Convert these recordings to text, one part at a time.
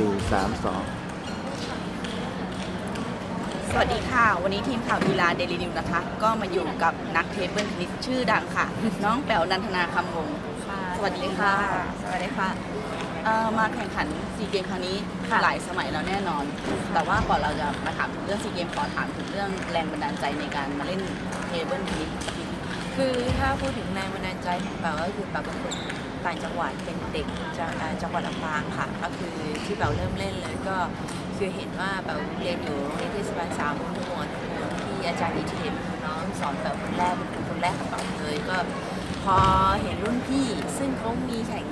สี่สามสองสวัสดีค่ะ วันนี้ทีมข่าวกีฬาเดลินิวนะคะ ก็มาอยู่กับนักเทเบิลเทนนิสชื่อดังค่ะ น้องแป๋วนันทนาคำวงศ์ค่ะสวัสดีค่ะ สวัสดีค่ะเอ่อมาแข่งขันซีเกมครั้งนี้ค่ะหลายสมัยแล้วแน่นอน แต่ว่าก่อนเราจะมาถามถึงเรื่องซีเกมขอถามถึงเรื่องแรงบันดาลใจในการมาเล่นเทเบิลเทนนิสคือถ้าพูดถึงแรงบันดาลใจของแปาก็คือแปาเป็นคน ต่างจังหวัดเป็นเด็กจากจังหวัดลำปางค่ะ ก็คือที่แปาเริ่มเล่นเลยก็คือเห็นว่าแปาเรียนอยู่โรงเรียนเทศบาลสามมุ่งมวลที่อาจารย์อิทธิเดชเป็นน้องสอนแปาคนแรกเป็นคนแรกของแปาเลยก็พอเห็นรุ่นพี่ซึ่งเขามีแข่ง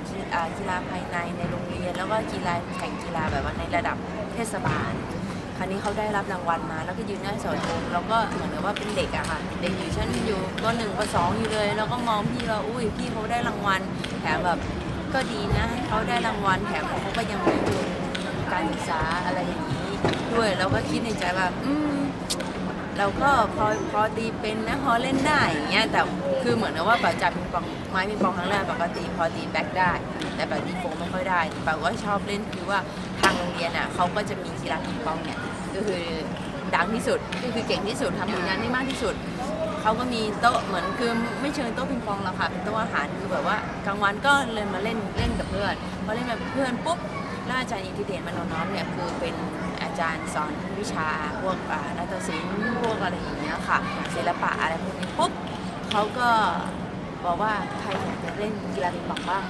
กีฬาภายในในโรงเรียน แล้วก็กีฬาแข่งกีฬาแบบว่าในระดับเทศบาลคราวนี้เขาได้รับรางวัลมา แล้วก็ยืนหน้าเสาธงแล้วก็เหมือนกับว่าเป็นเด็กอะค่ะเด็กอยู่ชั้นอยู่ปหนึ่งปสองอยู่เลย แล้วก็มองพี่ว่าอุ้ยพี่เขาได้รางวัล แถมแบบก็ดีนะเขาได้รางวัลแถมเขาก็ยังมีทุนการศึกษาอะไรอย่างนี้ด้วยแล้วก็คิดในใจว่า อืมเราก็พอพอตีเป็นนะพอเล่นได้อย่างเงี้ยแต่คือเหมือนกับว่าแบบจับปิงปองไม้ปิงปองครั้งแรกปกติพอตีแบ็คได้ แต่แบบตีโฟมไม่ค่อยได้ป่าก็ชอบเล่นคือว่าทางโรงเรียนอะเขาก็จะมีกีฬาปิงปองเนี่ยก็คือดังที่สุดก็คือเก่งที่สุดทำผลงานได้มากที่สุด เขาก็มีโต๊ะเหมือนคือไม่เชิงโต๊ะปิงปองหรอกค่ะเป็นโต๊ะอาหารคือแบบว่ากลางวันก็เลยมาเล่นเล่นกับเพื่อนพอเล่นกับเพื่อนปุ๊บแล้วอาจารย์อิทธิเดชมโนน้อมเนี่ยคือเป็นอาจารย์สอนวิชาพวกอ่านาฏศิลป์พวกอะไรอย่างเงี้ยค่ะศิลปะอะไรพวกนี้ปุ๊บเขาก็บอกว่าใครอยากจะเล่นกีฬาปิงปองบ้าง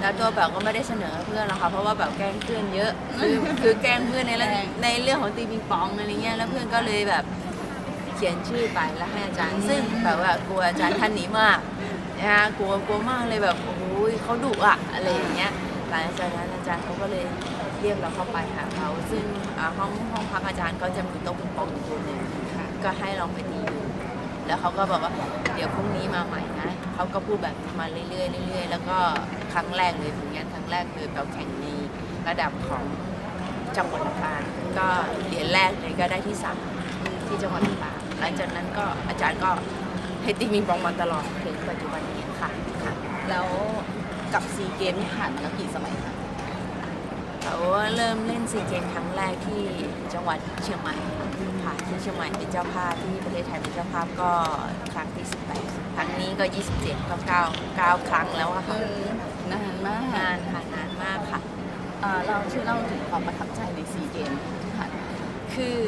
แล้วตัวแบบก็ไม่ได้เสนอเพื่อนหรอกค่ะเพราะว่าแบบแกล้งเพื่อนเยอะคือคือแกล้งเพื่อนในเรื่องในเรื่องของตีปิงปองอะไรเงี้ยแล้วเพื่อนก็เลยแบบ เขียนชื่อไปแล้วให้อาจารย์ ซึ่งแบบว่ากลัวอาจารย์ท่านนี้มากนะคะกลัวกลัวมากเลยแบบโอ้โหเขาดุอะอะไรอย่างเงี้ยหลังจากนั้นอาจารย์เขาก็เลยเรียกเราเข้าไปหาเขาซึ่งห้องห้องพักอาจารย์เขาจะมีโต๊ะปิงปองอยู่ตัวหนึ่งค่ะก็ให้ลองไปตีดูแล้วเขาก็บอกว่าเดี๋ยวพรุ่งนี้มาใหม่นะเขาก็พูดแบบมาเรื่อยๆเรื่อยๆแล้วก็ครั้งแรกเลยผลงานครั้งแรกคือเราแข่งในระดับของจังหวัดลำปางก็เหรียญแรกเลยก็ได้ที่สามที่จังหวัดลำปาง หลังจากนั้นก็อาจารย์ก็ให้ตีปิงปองมาตลอดถึงปัจจุบันนี้ค่ะค่ะแล้วกับซีเกมที่ผ่านมาแล้วกี่สมัยคะเขาเริ่มเล่นซีเกมครั้งแรกที่จังหวัดเชียงใหม่ค่ะที่เชียงใหม่เป็นเจ้าภาพที่ประเทศไทยเป็นเจ้าภาพก็ครั้งที่18ครั้งนี้ก็ 27 ก็9 9ครั้งแล้วอะเอค่ะอนานมากนานค่ะนานมากค่ะอ่าเราช่วยเล่าถึงความประทับใจในซีเกมที่ผ่านมาคือ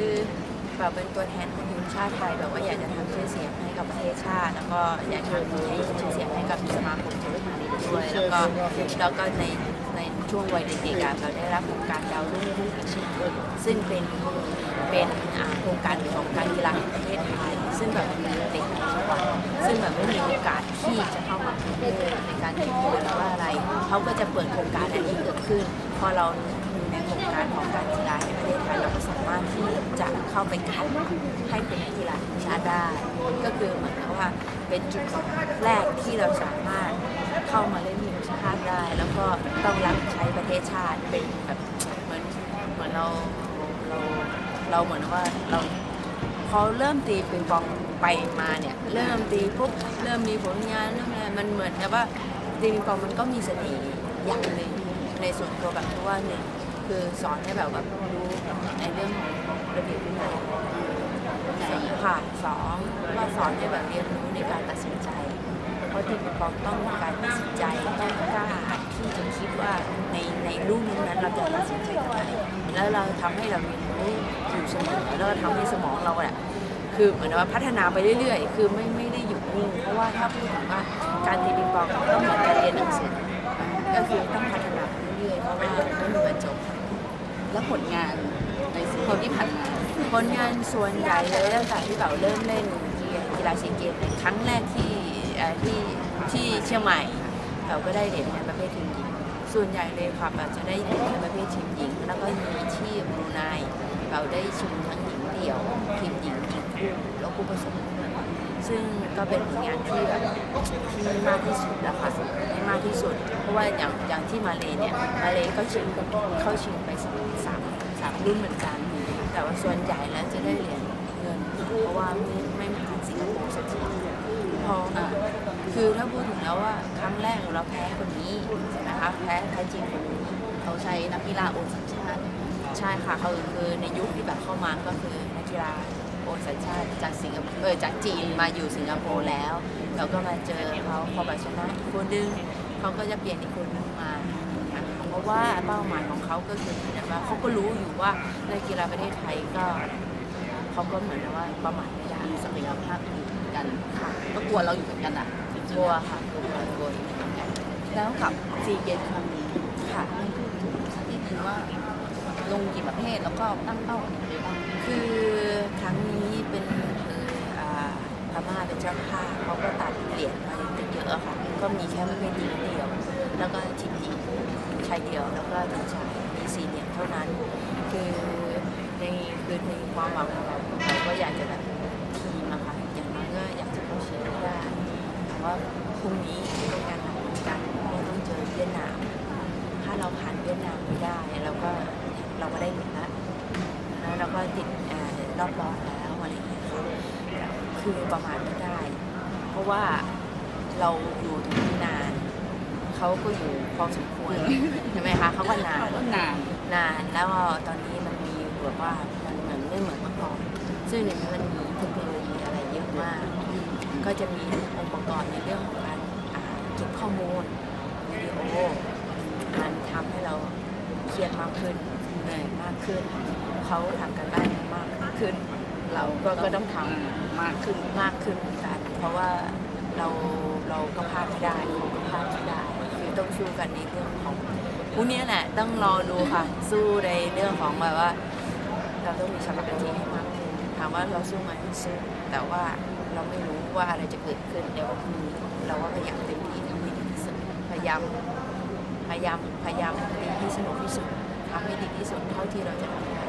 แบบเป็นตัวแทนของทีมชาติไทยแบบว่าอยากจะทำชื่อเสียงให้กับประเทศชาติ แล้วก็อยากทำให้ชื่อเสียงให้กับสมาคมเทนนิสมาเลด้วย แล้วก็แล้วก็ในในช่วงวัยเด็กๆอะเราได้รับโครงการดาวรุ่งพุ่งพิชิตซึ่งเป็นเป็นอ่าโครงการของการกีฬาแห่งประเทศไทย ซึ่งแบบมีเด็กในจังหวัดซึ่งแบบไม่มีโอกาสที่จะเข้ามาในการแข่งขันหรือว่าอะไรเขาก็จะเปิดโครงการอันนี้เกิดขึ้น พอเรา ในโครงการของการกีฬาแห่งประเทศไทยเราก็สามารถที่จะเข้าไปคัดให้เป็นนักกีฬาทีมชาติได้ ก็คือเหมือนกับว่าเป็นจุดแรกที่เราสามารถเข้ามาเล่นทีมชาติได้ แล้วก็ต้องรับใช้ประเทศชาติเป็นแบบเหมือนเหมือนเราเราเราเหมือนว่าเราพอเริ่มตีปิงปองไปมาเนี่ย เริ่มตีปุ๊บเริ่มมีผลงานเริ่มอะไรมันเหมือนกับว่าตีปิงปองมันก็มีเสน่ห์อย่างหนึ่งในส่วนตัวแบบที่ว่าหนึ่ง คือสอนให้แบบแบบรู้ในเรื่องของระเบียบวินัยค่ะสองก็สอนให้แบบเรียนรู้ในการตัดสินใจ เพราะทีมปิงปองต้องการตัดสินใจต้องกล้าที่จะคิดว่าในในลูกนั้นเราจะตัดสินใจยังไงแล้วเราทำให้เราเรียนรู้อยู่เสมอแล้วก็ทำให้สมองเราอะคือเหมือนว่าพัฒนาไปเรื่อยๆ คือไม่ไม่ได้หยุดนิ่ง เพราะว่าถ้าพูดถึงว่าการตีปิงปองก็เหมือนการเรียนหนังสือก็คือต้องพัฒนาไปเรื่อยๆ เพราะว่าไม่มีวันจบ แล้วผลงานในซีเกมที่ผ่านมา ผลงานส่วนใหญ่เลยตั้งแต่ที่เราเริ่มเล่นกีฬาซีเกมในครั้งแรกที่เอ่อที่ที่เชียงใหม่เราก็ได้เหรียญในประเภททีมหญิง ส่วนใหญ่เลยค่ะเราจะได้เหรียญในประเภททีมหญิง แล้วก็มีที่บรูไนเราได้ชิงทั้งหญิงเดี่ยวทีมหญิงหญิงคู่แล้วคู่ผสมซึ่งก็เป็นผลงานที่แบบที่มากที่สุดแล้วค่ะที่มากที่สุด เพราะว่าอย่างอย่างที่มาเลเนี่ยมาเลก็ชิงเข้าชิงไปสามสามสาม รุ่นเหมือนกัน แต่ว่าส่วนใหญ่แล้วจะได้เหรียญเงิน เพราะว่าไม่ไม่ผ่านสิงคโปร์สักทีพออะคือถ้าพูดถึงแล้วว่าครั้งแรกเราแพ้คนนี้ใช่ไหมคะแพ้แพ้จีนคนนี้เขาใช้นักกีฬาโอนสัญชาติใช่ค่ะเขาคือในยุคที่แบบเข้ามาก็คือนักกีฬาโอนสัญชาติจากสิงคโปร์เออจากจีนมาอยู่สิงคโปร์แล้ว เราก็มาเจอเขาพอแบบชนะอีกคนนึงเขาก็จะเปลี่ยนอีกคนนึงมา ราะว่าเป้าหมายของเขาก็คือเหมือนว่าเขาก็รู้อยู่ว่าในกีฬาประเทศไทยก็เขาก็เหมือนว่าประมาทไม่ได้มีศักยภาพอยู่เหมือนกันค่ะก็กลัวเราอยู่เหมือนกันอะกลัวค่ะกลัวกลัวอยู่เหมือนกันแล้วกับซีเกมครั้งนี้ค่ะให้พูดถึงนิดนึงว่าลงกี่ประเภทแล้วก็ตั้งเป้าอะไรบ้างคือครั้งนี้เป็นคือพม่าเป็นเจ้าภาพเขาก็ตัดเหรียญมาเยอะค่ะก็มีแค่ประเภทหญิงเดียว แล้วก็ทีมหญิงชายเดียวแล้วก็ทีมชายมีสี่เหรียญเท่านั้น คือในคือในความหวังของเราเราก็อยากจะแบบทีมอะค่ะอย่างน้อยก็อยากจะเข้าชิงให้ได้แต่ว่าพรุ่งนี้เป็นการหาการเราต้องเจอเวียดนาม ถ้าเราผ่านเวียดนามไม่ได้เราก็เราก็ได้เหรียญละแล้วเราก็ติดรอบรองแล้วอะไรอย่างเงี้ยคือประมาณไม่ได้ เพราะว่าเราอยู่ตรงนี้นาน เขาก็อยู่พอสมควรใช่ไหมคะเขาก็นานก็นานนานแล้วก็ตอนนี้มันมีแบบว่ามันเหมือนไม่เหมือนเมื่อก่อนซึ่งเดี๋ยวนี้มันมีเทคโนโลยีอะไรเยอะมาก ก็จะมีองค์ประกอบในเรื่องของการอ่าเก็บข้อมูลวิดีโอมันทำให้เราเครียดมากขึ้นเหนื่อยมากขึ้นเขาทำกันบ้านมากขึ้น เราก็ก็ต้องทำมากขึ้นมากขึ้นเหมือนกัน เพราะว่าเราเราก็พลาดไม่ได้เรา ต้องสู้กันในเรื่องของพวกนี้แหละต้องรอดูค่ะ สู้ในเรื่องของแบบว่า เราต้องมีสมาธิให้มากขึ้นถามว่าเราสู้ไหมสู้แต่ว่าเราไม่รู้ว่าอะไรจะเกิดขึ้นเดี๋ยววันพรุ่งนี้เราก็พยายามเต็มที่ทำให้ดีที่สุดพยายามพยายามพยายามดีที่สนุกที่สุดทำให้ดีที่สุดเท่าที่เราจะทำได้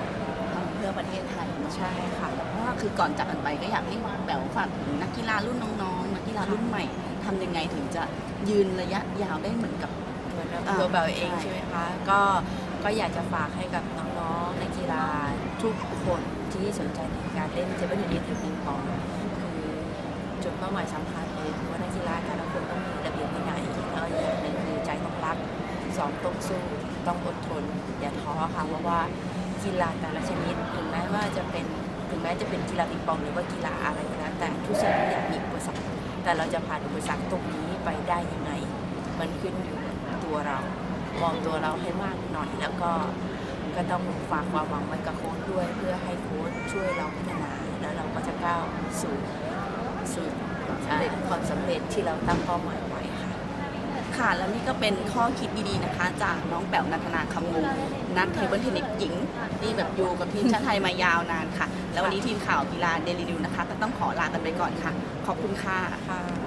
เพื่อประเทศไทยใช่ค่ะเพราะว่าคือก่อนจากกันไปก็อยากให้แบ๋วฝากถึงนักกีฬารุ่นน้องๆนักกีฬารุ่นใหม่ ทำยังไงถึงจะยืนระยะยาวได้เหมือนกับ เหมือนแบบอ่าตัวเบลเองใช่ใช่ไหมคะ ก็ก็อยากจะฝากให้กับน้องๆนักกีฬาทุกคนที่สนใจในการเล่นเทเบิลเทนนิสหรือปิงปองคือจุดเป้าหมายสำคัญเลยคือว่านักกีฬาแต่ละคนต้องมีระเบียบวินัยแล้วอีกอย่างหนึ่งคือใจต้องรักสองต้องสู้ต้องอดทน อย่าท้อค่ะเพราะว่ากีฬาแต่ละชนิดถึงแม้ว่าจะเป็นถึงแม้จะเป็นกีฬาปิงปองหรือว่ากีฬาอะไรก็แล้วแต่ทุกสิ่งทุกอย่างมีอุปสรรค แต่เราจะผ่านอุปสรรคตรงนี้ไปได้ยังไง มันขึ้นอยู่กับตัวเรา มองตัวเราให้มากหน่อย แล้วก็ก็ต้องฝากความหวังไว้กับโค้ชด้วย เพื่อให้โค้ชช่วยเราพัฒนาแล้วเราก็จะก้าวสู่สู่อ่าความสำเร็จที่เราตั้งเป้าหมายไว้ค่ะค่ะแล้วนี่ก็เป็นข้อคิดดีๆนะคะ จากน้องแป๋วนันทนาคำวงนักเทเบิลเทนนิสหญิงที่แบบอยู่กับทีมชาติไทยมายาวนานค่ะ แล้ววันนี้ทีมข่าวกีฬาเดลินิวนะคะก็ต้องขอลากันไปก่อนค่ะ ขอบคุณค่ะค่ะ